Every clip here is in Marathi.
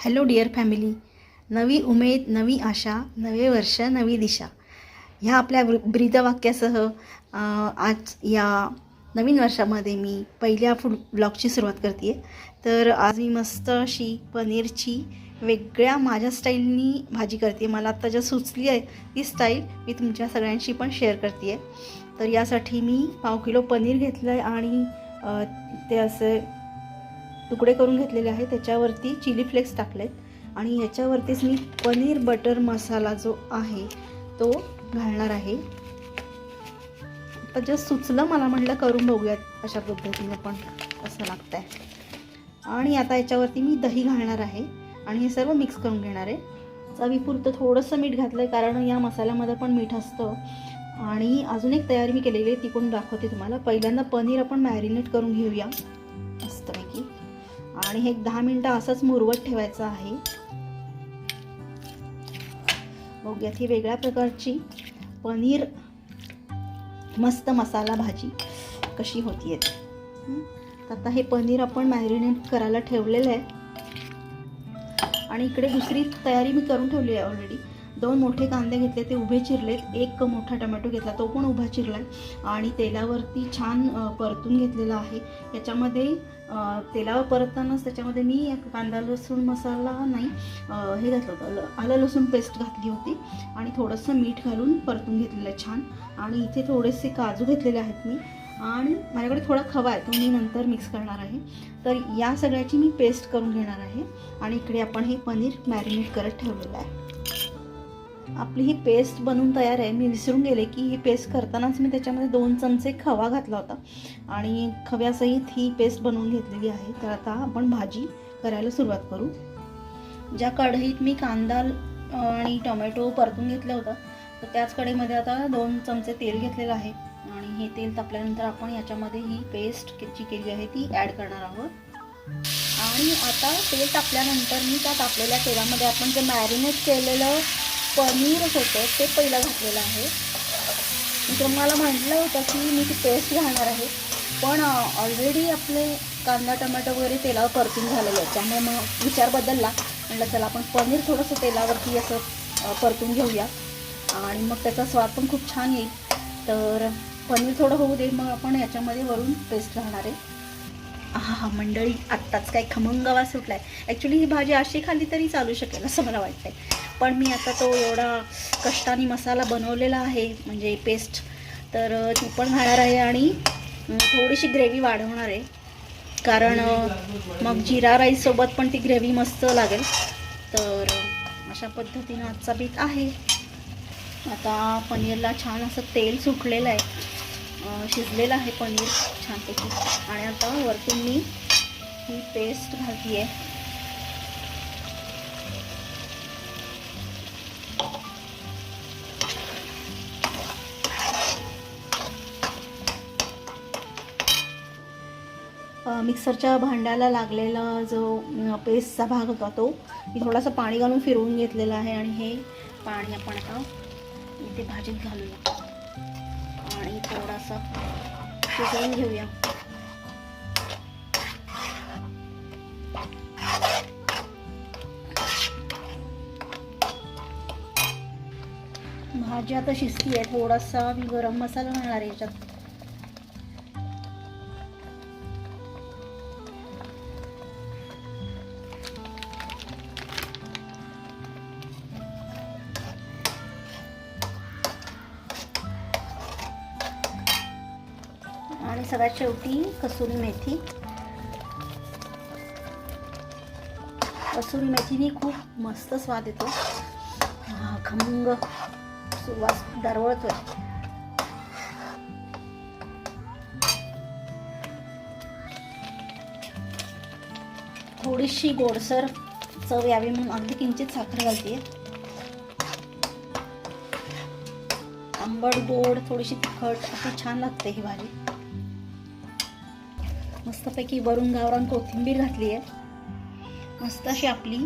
हॅलो डिअर फॅमिली नवी उमेद नवी आशा नवे वर्ष नवी दिशा. ह्या आपल्या ब्रीदवाक्यासह आज या नवीन वर्षामध्ये मी पहिल्या फूड ब्लॉगची सुरुवात करते आहे तर आज मी मस्त अशी पनीरची वेगळ्या माझ्या स्टाईलनी भाजी करते मला आत्ता ज्या सुचली आहे ती स्टाईल मी तुमच्या सगळ्यांशी पण शेअर करते आहे तर यासाठी मी पाव किलो पनीर घेतलं आहे आणि ते असे तुकडे करून घेतलेले आहे. त्याच्यावरती चिली फ्लेक्स टाकलेत. आणि ह्याच्यावरतीच मी पनीर बटर मसाला जो आहे तो घालणार आहे. आता जस्ट सुचलं मला म्हटलं करून बघूयात अशा पद्धतीने पण असं लागतं आहे आणि आता याच्यावरती मी दही घालणार आहे. आणि हे सर्व मिक्स करून घेणार आहे. चवीपुरतं थोडंसं मीठ घातलं आहे कारण या मसाल्यामध्ये पण मीठ असतं. आणि अजून एक तयारी मी केलेली आहे ती पण दाखवते तुम्हाला. पहिल्यांदा पनीर आपण मॅरिनेट करून घेऊया. आणि हे एक दहा मिनटं असंच मुरवत ठेवायचं आहे. बघूयात ही वेगळ्या प्रकारची पनीर मस्त मसाला भाजी कशी होतीये तर आता हे पनीर आपण मॅरिनेट करायला ठेवलेलं आहे. आणि इकडे दुसरी तयारी मी करून ठेवली आहे ऑलरेडी दोन मोठे कांदे घेतले ते उभे चिरलेत. एक मोठा टमॅटो घेतला तो पण उभा चिरलाय. आणि तेलावरती छान परतून घेतलेला आहे. याच्यामध्ये तेलावर परततानाच त्याच्यामध्ये मी एक कांदा लसूण मसाला नाही हे घातलं होतं. ल- आलं लसूण पेस्ट घातली होती. आणि थोडंसं मीठ घालून परतून घेतलेलं आहे छान. आणि इथे थोडेसे काजू घेतलेले आहेत मी. आणि माझ्याकडे थोडा खवा आहे तो मी नंतर मिक्स करणार आहे. तर या सगळ्याची मी पेस्ट करून घेणार आहे. आणि इकडे आपण हे पनीर मॅरिनेट करत ठेवलेलं आहे. आपली ही पेस्ट बनवून तयार आहे. मी विसरून गेले की ही पेस्ट करतानाच मी त्याच्यामध्ये दोन चमचे खवा घातला होता. आणि खव्यासहित ही पेस्ट बनवून घेतलेली आहे. तर आता आपण भाजी करायला सुरुवात करू. ज्या कढईत मी कांदा आणि टोमॅटो परतून घेतलं होतं तर त्याच कढईमध्ये आता दोन चमचे तेल घेतलेलं आहे. आणि हे तेल तापल्यानंतर आपण याच्यामध्ये ही पेस्ट जी केली आहे ती ॲड करणार आहोत. आणि आता तेल तापल्यानंतर मी त्या तापलेल्या तेलामध्ये आपण जे मॅरिनेट केलेलं पनीर होतं ते पहिलं घातलेलं आहे. मी मला म्हटलं होतं की मी ती पेस्ट घालणार आहे. पण ऑलरेडी आपले कांदा टोमॅटो वगैरे तेलावर परतून झालेले आहेत. त्यामुळे मग विचार बदलला. म्हटलं चला आपण पनीर थोडंसं तेलावरती असं परतून घेऊया. आणि मग त्याचा स्वाद पण खूप छान येईल. तर पनीर थोडं होऊ दे मग आपण याच्यामध्ये वरून पेस्ट घालणार आहे. हा मंडळी आत्ताच काय खमंग वास आहे ॲक्च्युली ही भाजी अशी खाल्ली तरी चालू शकेल असं मला वाटतंय. पण मी आता तो एवढा कष्टाने मसाला बनवलेला आहे म्हणजे पेस्ट तर ती पण घालणार आहे आणि थोडीशी ग्रेव्ही वाढवणार आहे. कारण मग जिरा राईससोबत पण ती ग्रेव्ही मस्त लागेल. तर अशा पद्धतीनं आजचा बीत आहे. आता पनीरला छान असं तेल सुटलेलं आहे. शिजलेलं आहे पनीर छानपैकी. आणि आता वरतून मी ही पेस्ट घालती आहे मिक्सरच्या भांड्याला लागलेला जो पेस्टचा भाग होता तो मी थोडासा पाणी घालून फिरवून घेतलेला आहे आणि हे पाणी आपण आता इथे भाजीत घालूया. आणि थोडासा शिजवून घेऊया. भाजी आता शिजती आहे थोडासा मी गरम मसाला घालणार आहे याच्यात. आणि सगळ्यात शेवटी कसुरी मेथी. कसुरी मेथीने खूप मस्त स्वाद येतो. खमंग सुवास दरवळतोय. थोडीशी गोडसर चव यावी म्हणून अगदी किंचित साखर घालते आंबट गोड थोडीशी तिखट अशी छान लागते ही भाजी. मस्तपैकी वरून गावरान कोथिंबीर घातली आहे. मस्त अशी आपली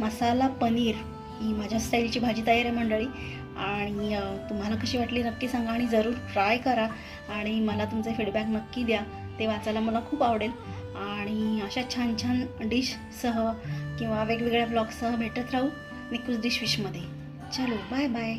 मसाला पनीर ही माझ्या स्टाईलची भाजी तयार आहे मंडळी. आणि तुम्हाला कशी वाटली नक्की सांगा आणि जरूर ट्राय करा. आणि मला तुमचे फीडबॅक नक्की द्या. ते वाचायला मला खूप आवडेल. आणि अशा छान छान डिशसह किंवा वेगवेगळ्या ब्लॉगसह भेटत राहू निकूज डिश विशमध्ये चलो बाय बाय